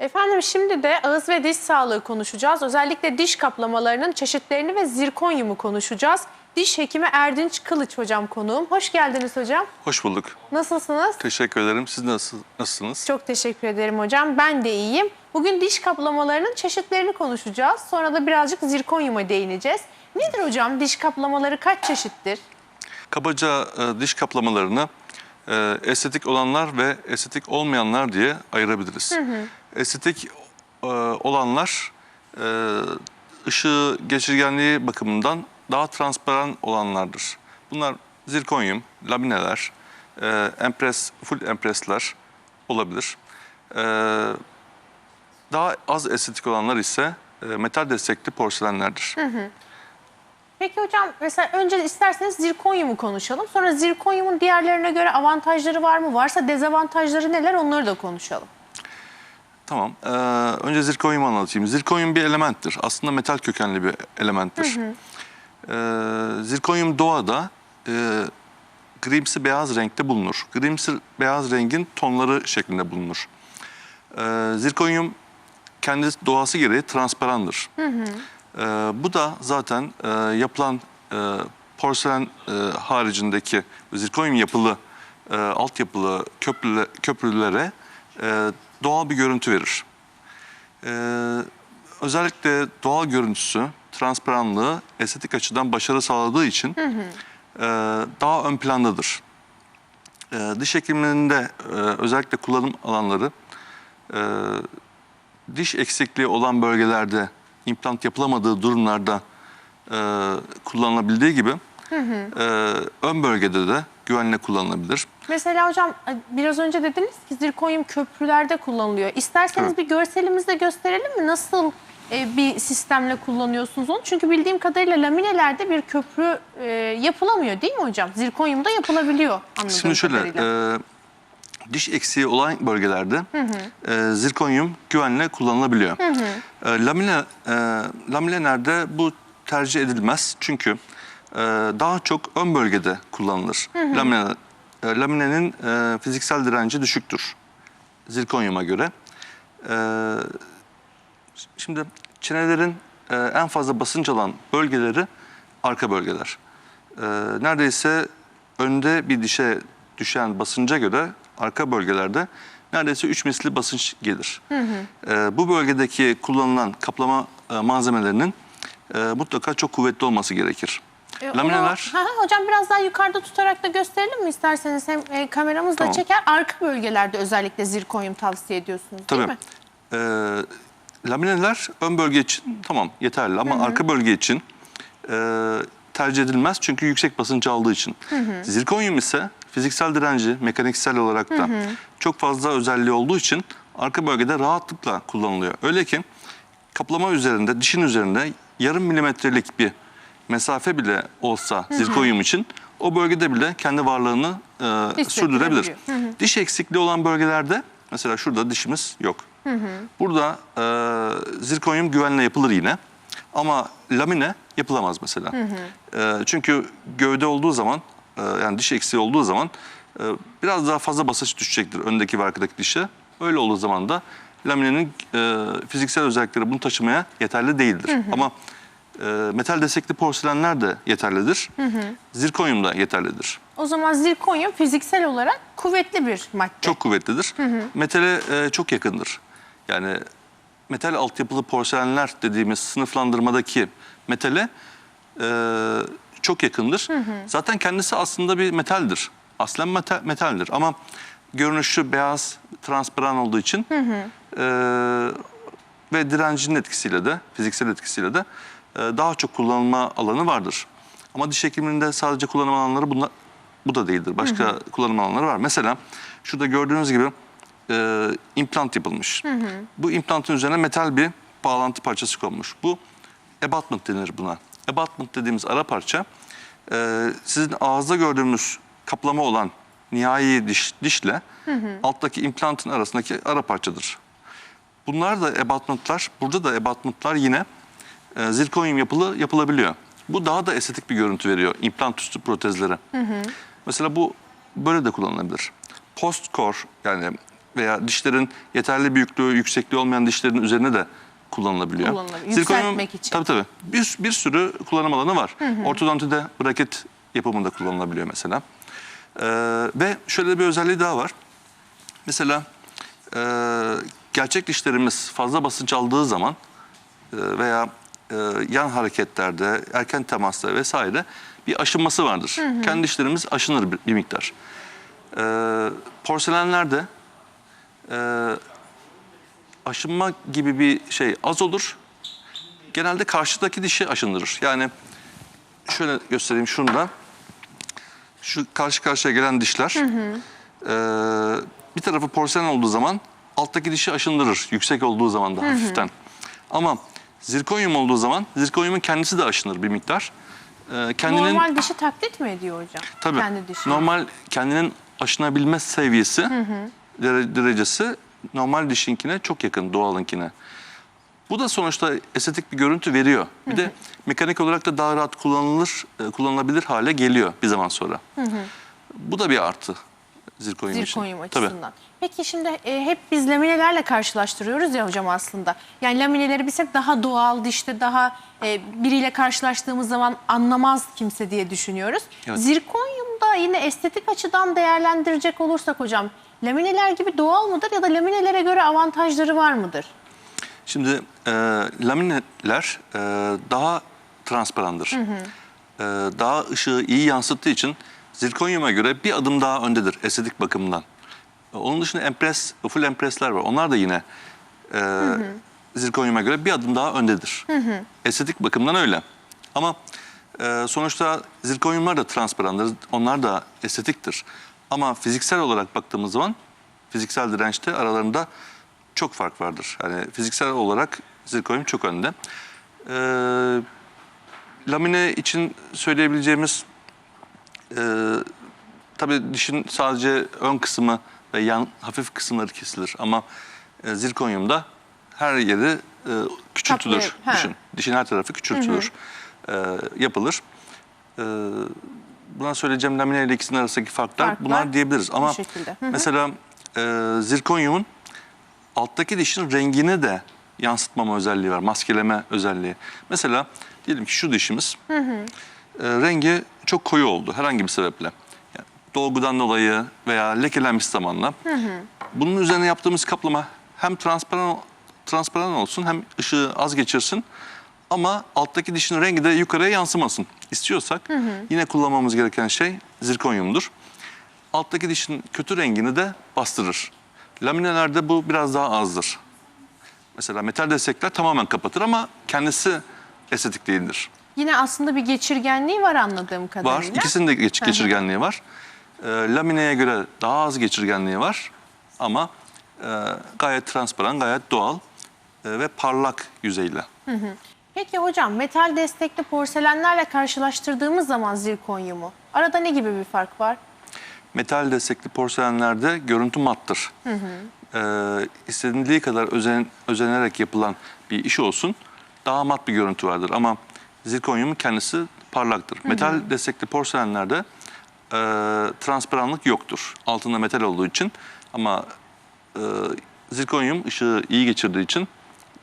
Efendim şimdi de ağız ve diş sağlığı konuşacağız. Özellikle diş kaplamalarının çeşitlerini ve zirkonyumu konuşacağız. Diş hekimi Erdinç Kılıç hocam konuğum. Hoş geldiniz hocam. Hoş bulduk. Nasılsınız? Teşekkür ederim. Siz nasıl, nasılsınız? Çok teşekkür ederim hocam. Ben de iyiyim. Bugün diş kaplamalarının çeşitlerini konuşacağız. Sonra da birazcık zirkonyuma değineceğiz. Nedir hocam? Diş kaplamaları kaç çeşittir? Kabaca e, diş kaplamalarını e, estetik olanlar ve estetik olmayanlar diye ayırabiliriz. Estetik e, olanlar e, ışığı geçirgenliği bakımından daha transparan olanlardır. Bunlar zirkonyum, lamineler, e, empres, full empresler olabilir. E, daha az estetik olanlar ise e, metal destekli porselenlerdir. Peki hocam mesela önce isterseniz zirkonyumu konuşalım. Sonra zirkonyumun diğerlerine göre avantajları var mı? Varsa dezavantajları neler onları da konuşalım. Tamam. Ee, önce zirkonyumu anlatayım. Zirkonyum bir elementtir. Aslında metal kökenli bir elementtir. Ee, zirkonyum doğada e, grimsi beyaz renkte bulunur. Grimsi beyaz rengin tonları şeklinde bulunur. Ee, zirkonyum kendi doğası gereği transparandır. Ee, bu da zaten e, yapılan e, porselen e, haricindeki zirkonyum yapılı e, altyapılı köprülü, köprülere e, doğal bir görüntü verir. Ee, özellikle doğal görüntüsü, transparanlığı estetik açıdan başarı sağladığı için e, daha ön plandadır. E, diş hekimliğinde e, özellikle kullanım alanları e, diş eksikliği olan bölgelerde implant yapılamadığı durumlarda e, kullanılabildiği gibi e, ön bölgede de güvenle kullanılabilir. Mesela hocam biraz önce dediniz ki zirkonyum köprülerde kullanılıyor. İsterseniz Evet. bir görselimizde gösterelim mi? Nasıl e, bir sistemle kullanıyorsunuz onu? Çünkü bildiğim kadarıyla laminelerde bir köprü e, yapılamıyor değil mi hocam? Zirkonyumda yapılabiliyor anladığım Şimdi şöyle, kadarıyla. e, diş eksiği olan bölgelerde e, zirkonyum güvenle kullanılabiliyor. E, lamine, e, laminelerde bu tercih edilmez çünkü e, daha çok ön bölgede kullanılır. Lamine, e, laminenin e, fiziksel direnci düşüktür zirkonyuma göre. E, şimdi çenelerin e, en fazla basınç alan bölgeleri arka bölgeler. E, neredeyse önde bir dişe düşen basınca göre arka bölgelerde neredeyse 3 misli basınç gelir. E, bu bölgedeki kullanılan kaplama e, malzemelerinin e, mutlaka çok kuvvetli olması gerekir. E, onu- Lamineler Ha, ha, hocam biraz daha yukarıda tutarak da gösterelim mi isterseniz? Hem e, kameramız da Tamam. çeker. Arka bölgelerde özellikle zirkonyum tavsiye ediyorsunuz değil Tabii. mi? Ee, lamineler ön bölge için tamam yeterli ama arka bölge için e, tercih edilmez çünkü yüksek basınç aldığı için. Zirkonyum ise fiziksel direnci mekaniksel olarak da çok fazla özelliği olduğu için arka bölgede rahatlıkla kullanılıyor. Öyle ki kaplama üzerinde, dişin üzerinde yarım milimetrelik bir mesafe bile olsa zirkonyum için o bölgede bile kendi varlığını e, sürdürebilir. Hissettirebiliyor. Diş eksikliği olan bölgelerde mesela şurada dişimiz yok. Burada e, zirkonyum güvenle yapılır yine. Ama lamine yapılamaz mesela. E, çünkü gövde olduğu zaman e, yani diş eksiği olduğu zaman e, biraz daha fazla basınç düşecektir öndeki ve arkadaki dişe. Öyle olduğu zaman da laminenin e, fiziksel özellikleri bunu taşımaya yeterli değildir. Ama e, metal destekli porselenler de yeterlidir. Zirkonyum da yeterlidir. O zaman zirkonyum fiziksel olarak kuvvetli bir madde. Çok kuvvetlidir. Metale e, çok yakındır. Yani metal altyapılı porselenler dediğimiz sınıflandırmadaki metale e, çok yakındır. Zaten kendisi aslında bir metaldir. Aslen metal, metaldir ama görünüşü beyaz, transparan olduğu için e, ve direncinin etkisiyle de, fiziksel etkisiyle de daha çok kullanılma alanı vardır. Ama diş hekimliğinde sadece kullanım alanları bunlar, bu da değildir. Başka kullanım alanları var. Mesela şurada gördüğünüz gibi e, implant yapılmış. Bu implantın üzerine metal bir bağlantı parçası konmuş. Bu abutment denir buna. Abutment dediğimiz ara parça e, sizin ağızda gördüğümüz kaplama olan nihai diş, dişle alttaki implantın arasındaki ara parçadır. Bunlar da abutmentlar, burada da abutmentlar yine e, zirkonyum yapılı yapılabiliyor. Bu daha da estetik bir görüntü veriyor implant üstü protezlere. Mesela bu böyle de kullanılabilir. Post core yani veya dişlerin yeterli büyüklüğü, yüksekliği olmayan dişlerin üzerine de kullanılabiliyor. Kullanılabiliyor. Zirkonyum- için. Tabii tabii. Bir, bir sürü kullanım alanı var. Ortodontide braket yapımında kullanılabiliyor mesela. Ee, ve şöyle bir özelliği daha var. Mesela e, gerçek dişlerimiz fazla basınç aldığı zaman e, veya e, yan hareketlerde, erken temasta vesaire bir aşınması vardır. Kendi dişlerimiz aşınır bir, bir miktar. E, porselenlerde e, aşınma gibi bir şey az olur. Genelde karşıdaki dişi aşındırır. Yani şöyle göstereyim şunu Şu karşı karşıya gelen dişler e, bir tarafı porselen olduğu zaman alttaki dişi aşındırır. Yüksek olduğu zaman da hafiften. Ama zirkonyum olduğu zaman zirkonyumun kendisi de aşınır bir miktar. E, kendinin Normal dişi taklit mi ediyor hocam? Tabii. Kendi dişi. Normal kendinin aşınabilme seviyesi, dere- derecesi normal dişinkine çok yakın doğalınkine. Bu da sonuçta estetik bir görüntü veriyor. Bir de mekanik olarak da daha rahat kullanılır, e, kullanılabilir hale geliyor bir zaman sonra. Bu da bir artı zirkonyum için. Zirkonyum Tabii. açısından. Peki şimdi e, hep biz laminelerle karşılaştırıyoruz ya hocam aslında. Yani lamineleri biz hep daha doğal dişte daha e, biriyle karşılaştığımız zaman anlamaz kimse diye düşünüyoruz. Evet. Zirkonyumda yine estetik açıdan değerlendirecek olursak hocam lamineler gibi doğal mıdır ya da laminelere göre avantajları var mıdır? Şimdi e, lamineler e, daha transparandır. E, daha ışığı iyi yansıttığı için zirkonyuma göre bir adım daha öndedir estetik bakımından. E, onun dışında empres, full empresler var. Onlar da yine e, zirkonyuma göre bir adım daha öndedir. Estetik bakımdan öyle. Ama e, sonuçta zirkonyumlar da transparandır. Onlar da estetiktir. Ama fiziksel olarak baktığımız zaman fiziksel dirençte aralarında çok fark vardır. Yani fiziksel olarak zirkonyum çok önde. Ee, lamine için söyleyebileceğimiz e, tabii dişin sadece ön kısmı ve yan hafif kısımları kesilir ama e, zirkonyumda her yeri e, küçültülür. Ha. Düşün. Dişin her tarafı küçültülür. E, yapılır. E, buna söyleyeceğim lamine ile ikisinin arasındaki farklar Farklar bunlar diyebiliriz. Ama şekilde. Hı hı. mesela e, zirkonyumun alttaki dişin rengini de yansıtmama özelliği var. Maskeleme özelliği. Mesela diyelim ki şu dişimiz e, rengi çok koyu oldu herhangi bir sebeple. Yani dolgudan dolayı veya lekelenmiş zamanla. Bunun üzerine yaptığımız kaplama hem transparan transparan olsun hem ışığı az geçirsin ama alttaki dişin rengi de yukarıya yansımasın. İstiyorsak yine kullanmamız gereken şey zirkonyumdur alttaki dişin kötü rengini de bastırır. Laminelerde bu biraz daha azdır. Mesela metal destekler tamamen kapatır ama kendisi estetik değildir. Yine aslında bir geçirgenliği var anladığım kadarıyla. Var. İkisinin de geç- geçirgenliği var. Ee, lamineye göre daha az geçirgenliği var ama e, gayet transparan, gayet doğal e, ve parlak yüzeyle. Peki hocam metal destekli porselenlerle karşılaştırdığımız zaman zirkonyumu arada ne gibi bir fark var? Metal destekli porselenlerde görüntü mattır. Ee, istenildiği kadar özen, özenerek yapılan bir iş olsun daha mat bir görüntü vardır. Ama zirkonyumun kendisi parlaktır. Metal destekli porselenlerde e, transparanlık yoktur. Altında metal olduğu için ama e, zirkonyum ışığı iyi geçirdiği için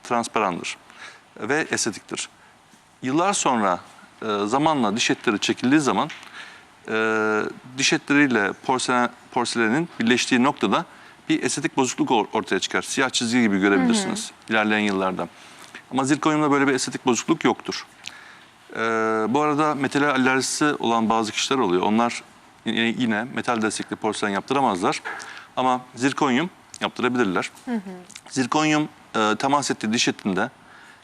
transparandır ve estetiktir. Yıllar sonra e, zamanla diş etleri çekildiği zaman e, diş etleriyle porselen, porselenin birleştiği noktada bir estetik bozukluk or- ortaya çıkar. Siyah çizgi gibi görebilirsiniz ilerleyen yıllarda. Ama zirkonyumda böyle bir estetik bozukluk yoktur. E, bu arada metal alerjisi olan bazı kişiler oluyor. Onlar yine, yine metal destekli porselen yaptıramazlar. Ama zirkonyum yaptırabilirler. Zirkonyum e, temas ettiği diş etinde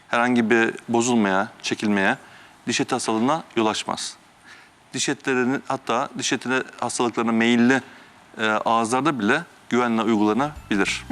herhangi bir bozulmaya, çekilmeye, diş eti hastalığına yol açmaz. Diş etlerinin hatta diş eti hastalıklarına meyilli e, ağızlarda bile güvenle uygulanabilir.